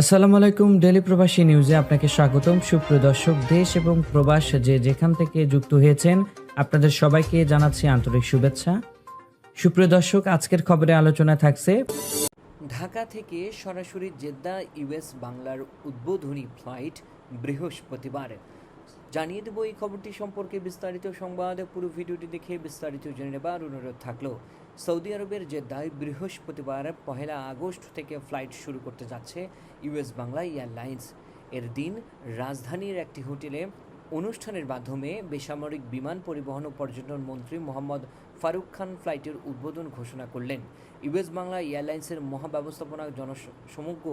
আসসালামু আলাইকুম ডেলি প্রবাসী নিউজে আপনাকে স্বাগতম। সুপ্রিয় দর্শক, দেশ এবং প্রবাস যে যেখান থেকে যুক্ত হয়েছেন, আপনাদের সবাইকে জানাচ্ছি আন্তরিক শুভেচ্ছা। সুপ্রিয় দর্শক, আজকের খবরে আলোচনা থাকছে ঢাকা থেকে সরাসরি জেদ্দা ইউএস বাংলার উদ্বোধনী ফ্লাইট বৃহস্পতিবার। জানিয়ে দেবো এই খবরটি সম্পর্কে বিস্তারিত সংবাদ। পুরো ভিডিওটি দেখে বিস্তারিত জেনে নেবার অনুরোধ থাকল। সৌদি আরবের জেদ্দায় বৃহস্পতিবার পহেলা আগস্ট থেকে ফ্লাইট শুরু করতে যাচ্ছে ইউএস বাংলা এয়ারলাইন্স। এর দিন রাজধানীর একটি হোটেলে অনুষ্ঠানের মাধ্যমে বেসামরিক বিমান পরিবহন ও পর্যটন মন্ত্রী মোহাম্মদ ফারুক খান ফ্লাইটের উদ্বোধন ঘোষণা করলেন। ইউএস বাংলা এয়ারলাইন্সের মহাব্যবস্থাপনা জনসমজ্ঞ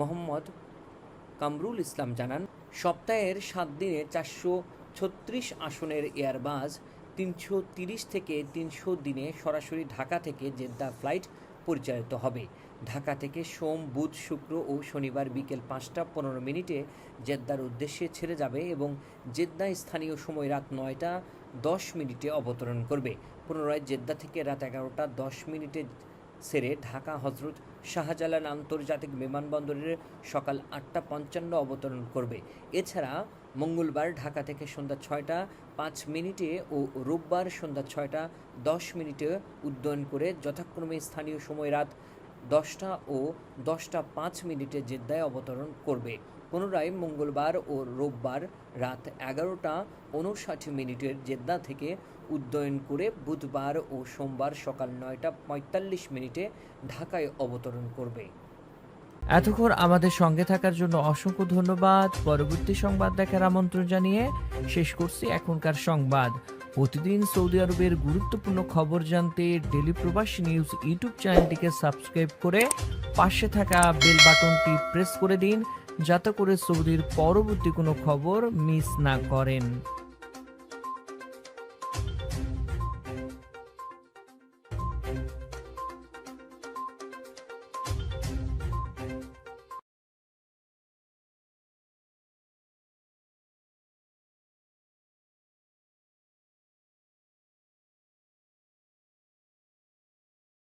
মোহাম্মদ কামরুল ইসলাম জানান, সপ্তাহের সাত দিনে চারশো ছত্রিশ আসনের এয়ারবাস, তিনশো তিরিশ থেকে তিনশো দিনে সরাসরি ঢাকা থেকে জেদ্দা ফ্লাইট পরিচালিত হবে। ঢাকা থেকে সোম, বুধ, শুক্র ও শনিবার বিকেল পাঁচটা পনেরো মিনিটে জেদ্দার উদ্দেশ্যে ছেড়ে যাবে এবং জেদ্দা স্থানীয় সময় রাত নয়টা দশ মিনিটে অবতরণ করবে। পুনরায় জেদ্দা থেকে রাত এগারোটা দশ মিনিটে সেরে ঢাকা হজরত শাহজালাল আন্তর্জাতিক বিমানবন্দরের সকাল আটটা পঞ্চান্ন অবতরণ করবে। এছাড়া মঙ্গলবার ঢাকা থেকে সন্ধ্যা ছয়টা পাঁচ মিনিটে ও রোববার সন্ধ্যা ছয়টা দশ মিনিটে উড্ডয়ন করে যথাক্রমে স্থানীয় সময় রাত দশটা ও দশটা পাঁচ মিনিটে জেদ্দায় অবতরণ করবে। পুনরায় মঙ্গলবার ও রোববার রাত এগারোটা উনষাট মিনিটের জেদ্দা থেকে উড্ডয়ন করে বুধবার ও সোমবার সকাল নয়টা পঁয়তাল্লিশ মিনিটে ঢাকায় অবতরণ করবে। এতক্ষণ আমাদের সঙ্গে থাকার জন্য অসংখ্য ধন্যবাদ। পরবর্তী সংবাদ দেখার আমন্ত্রণ জানিয়ে শেষ করছি এখনকার সংবাদ। প্রতিদিন সৌদি আরবের গুরুত্বপূর্ণ খবর জানতে ডেলি প্রবাসী নিউজ ইউটিউব চ্যানেলটিকে সাবস্ক্রাইব করে পাশে থাকা বেল বাটনটি প্রেস করে দিন। যাতে করে সৌদির পরবর্তী কোনো খবর মিস না করেন।